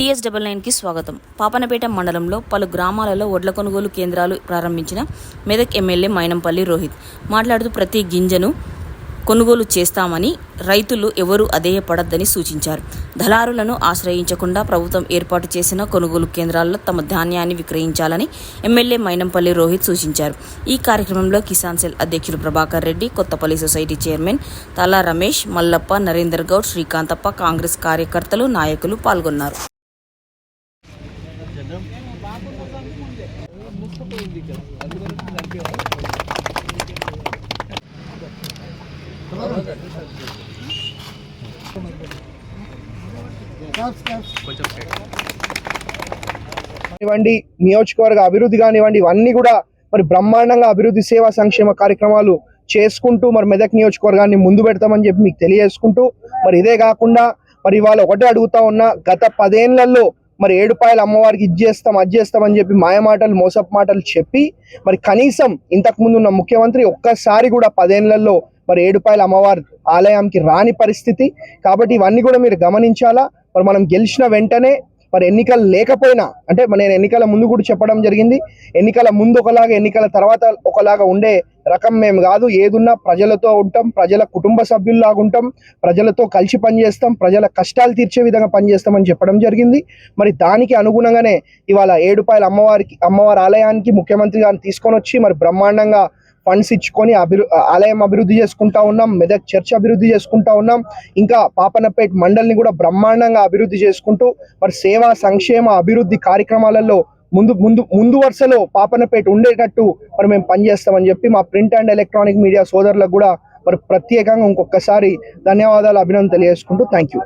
TS double నైన్కి స్వాగతం. పాపనపేట మండలంలో పలు గ్రామాలలో వడ్ల కొనుగోలు కేంద్రాలు ప్రారంభించిన మెదక్ ఎమ్మెల్యే మైనంపల్లి రోహిత్. మాట్లాడుతూ ప్రతి గింజను కొనుగోలు చేస్తామని రైతులు ఎవరూ అధేయపడద్దని సూచించారు. దళారులను ఆశ్రయించకుండా ప్రభుత్వం ఏర్పాటు చేసిన కొనుగోలు కేంద్రాల్లో తమ ధాన్యాన్ని విక్రయించాలని ఎమ్మెల్యే మైనంపల్లి రోహిత్ సూచించారు. ఈ కార్యక్రమంలో కిసాన్ సెల్ అధ్యక్షులు ప్రభాకర్ రెడ్డి కొత్తపల్లి సొసైటీ చైర్మన్ తలా రమేష్ మల్లప్ప నరేందర్ గౌడ్ శ్రీకాంతప్ప కాంగ్రెస్ కార్యకర్తలు నాయకులు పాల్గొన్నారు. కానివ్వండి నియోజకవర్గ అభివృద్ధి కానివ్వండి ఇవన్నీ కూడా మరి బ్రహ్మాండంగా అభివృద్ధి సేవా సంక్షేమ కార్యక్రమాలు చేసుకుంటూ మరి మెదక్ నియోజకవర్గాన్ని ముందు పెడతామని చెప్పి మీకు తెలియజేసుకుంటూ మరి ఇదే కాకుండా మరి ఇవాళ ఒకటే అడుగుతా ఉన్నా గత పదేళ్ళలో మరి ఏడుపాయల అమ్మవారికి ఇది చేస్తాం అది చేస్తామని చెప్పి మాయమాటలు మోసపు మాటలు చెప్పి మరి కనీసం ఇంతకు ముందు ఉన్న ముఖ్యమంత్రి ఒక్కసారి కూడా పదేళ్ళలో మరి ఏడుపాయల అమ్మవారి ఆలయానికి రాని పరిస్థితి. కాబట్టి ఇవన్నీ కూడా మీరు గమనించాలా? మరి మనం గెలిచిన వెంటనే మరి ఎన్నికలు లేకపోయినా అంటే నేను ఎన్నికల ముందు కూడా చెప్పడం జరిగింది. ఎన్నికల ముందు ఒకలాగా ఎన్నికల తర్వాత ఒకలాగా ఉండే రకం మేము కాదు. ఏదున్నా ప్రజలతో ఉంటాం ప్రజల కుటుంబ సభ్యుల్లాగా ఉంటాం ప్రజలతో కలిసి పనిచేస్తాం ప్రజల కష్టాలు తీర్చే విధంగా పనిచేస్తామని చెప్పడం జరిగింది. మరి దానికి అనుగుణంగానే ఇవాళ ఏడుపాయల అమ్మవారికి అమ్మవారి ఆలయానికి ముఖ్యమంత్రి గారిని తీసుకొని వచ్చి మరి బ్రహ్మాండంగా ఫండ్స్ ఇచ్చుకొని అభివృ ఆలయం అభివృద్ధి చేసుకుంటా ఉన్నాం మెదక్ చర్చ్ అభివృద్ధి చేసుకుంటా ఉన్నాం. ఇంకా పాపనపేట్ మండలిని కూడా బ్రహ్మాండంగా అభివృద్ధి చేసుకుంటూ మరి సేవా సంక్షేమ అభివృద్ధి కార్యక్రమాలలో ముందు ముందు ముందు వరుసలో పాపనపేట ఉండేటట్టు మరి మేము పనిచేస్తామని చెప్పి మా ప్రింట్ అండ్ ఎలక్ట్రానిక్ మీడియా సోదరులకు కూడా మరి ప్రత్యేకంగా ఇంకొకసారి ధన్యవాదాలు అభినందన తెలియజేసుకుంటూ థ్యాంక్ యూ